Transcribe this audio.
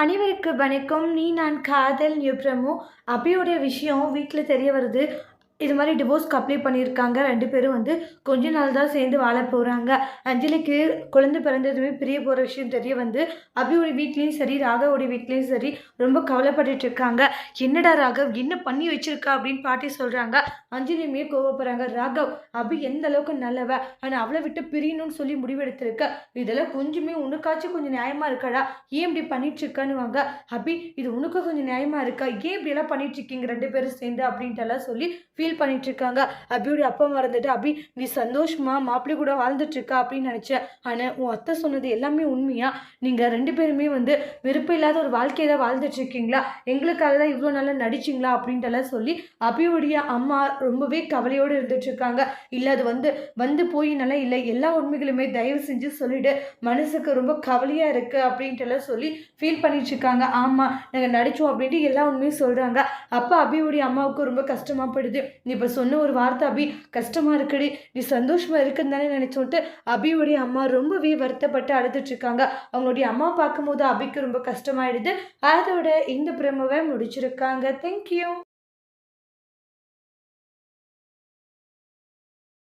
அனைவருக்கு வணக்கம். நீ நான் காதல் நியூப்ரமோ அபியோடைய விஷயம் வீட்டில் தெரிய வருது. இது மாதிரி டிவோர்ஸ்க்கு அப்ளை பண்ணியிருக்காங்க ரெண்டு பேரும் வந்து கொஞ்ச நாள் தான் சேர்ந்து வாழ போகிறாங்க அஞ்சலிக்கு குழந்தை பிறந்ததுமே பிரிய போகிற விஷயம் தெரிய வந்து அபியோட வீட்லேயும் சரி ராகவோடைய வீட்லேயும் சரி ரொம்ப கவலைப்பட்டுட்டு இருக்காங்க. என்னடா ராகவ் என்ன பண்ணி வச்சிருக்கா அப்படின்னு பாட்டி சொல்கிறாங்க அஞ்சலியுமே கோவப்படுறாங்க. ராகவ் அபி எந்த அளவுக்கு நல்லவ? ஆனால் அவளை விட்டு பிரியணும்னு சொல்லி முடிவெடுத்திருக்க. இதெல்லாம் கொஞ்சமே உனக்காச்சும் கொஞ்சம் நியாயமாக இருக்காடா? ஏன் இப்படி பண்ணிட்டு இருக்கான்னு வாங்க அபி இது உனக்கும் கொஞ்சம் நியாயமாக இருக்கா? ஏன் இப்படி எல்லாம் பண்ணிட்டு இருக்கீங்க ரெண்டு பேரும் சேர்ந்து அப்படின்ட்டு எல்லாம் சொல்லி ஃபீல் ஃபீல் பண்ணிகிட்ருக்காங்க அபியோடைய அப்பா மறந்துட்டு அபி நீ சந்தோஷமா மாப்பிள்ளை கூட வாழ்ந்துட்டுருக்கா? அப்படின்னு நினச்சேன். ஆனால் உன் அத்தை சொன்னது எல்லாமே உண்மையாக நீங்கள் ரெண்டு பேருமே வந்து விருப்பம் இல்லாத ஒரு வாழ்க்கையை தான் வாழ்ந்துட்டுருக்கீங்களா? எங்களுக்காக தான் இவ்வளோ நல்லா நடிச்சிங்களா? அப்படின்ட்டு எல்லாம் சொல்லி அபியோடைய அம்மா ரொம்பவே கவலையோடு இருந்துட்டுருக்காங்க. இல்லை அது வந்து வந்து போய் நல்லா இல்லை. எல்லா உண்மைகளுமே தயவு செஞ்சு சொல்லிவிடு மனசுக்கு ரொம்ப கவலையாக இருக்குது அப்படின்ட்டு எல்லாம் சொல்லி ஃபீல் பண்ணிட்டுருக்காங்க. ஆமாம் நாங்கள் நடித்தோம் அப்படின்ட்டு எல்லா உண்மையும் சொல்கிறாங்க அப்பா அபியோடைய அம்மாவுக்கு ரொம்ப கஷ்டமாகப்படுது படுது. நீ இப்போ சொன்ன ஒரு வார்த்தை அபி கஷ்டமா இருக்குடி. நீ சந்தோஷமா இருக்குன்னு தானே நினைச்சோன்ட்டு அபியோடைய அம்மா ரொம்பவே வருத்தப்பட்டு அழுதுட்ருக்காங்க அவங்களுடைய அம்மா பார்க்கும்போது அபிக்கு ரொம்ப கஷ்டமாயிடுது. அதோட இந்த பிரமவை முடிச்சிருக்காங்க. தேங்க்யூ